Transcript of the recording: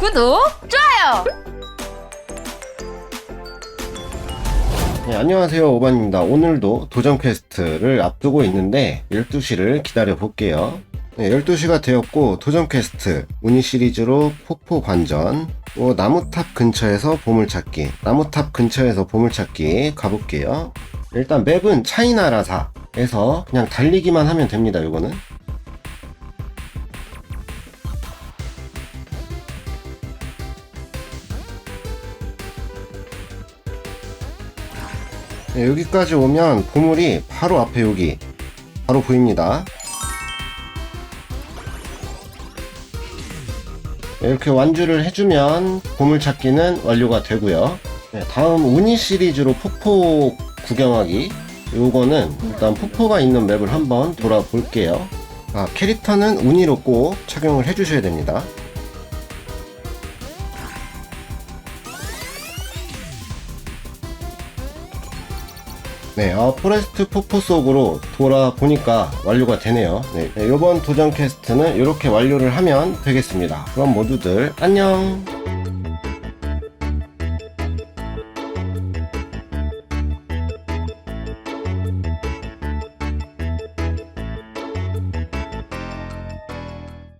구독, 좋아요! 네, 안녕하세요. 오반입니다. 오늘도 도전 퀘스트를 앞두고 있는데 12시를 기다려 볼게요. 네, 12시가 되었고 도전 퀘스트 무늬 시리즈로 폭포 관전 또 나무탑 근처에서 보물찾기 나무탑 근처에서 보물찾기 가볼게요. 일단 맵은 차이나라사에서 그냥 달리기만 하면 됩니다 요거는 여기까지 오면 보물이 바로 앞에 여기 바로 보입니다. 네, 이렇게 완주를 해주면 보물 찾기는 완료가 되고요. 네, 다음 우니 시리즈로 폭포 구경하기 요거는 일단 폭포가 있는 맵을 한번 돌아볼게요. 아, 캐릭터는 우니로 꼭 착용을 해주셔야 됩니다. 네, 어, 포레스트 폭포 속으로 돌아보니까 완료가 되네요. 네, 네, 이번 도전 퀘스트는 이렇게 완료를 하면 되겠습니다. 그럼 모두들 안녕!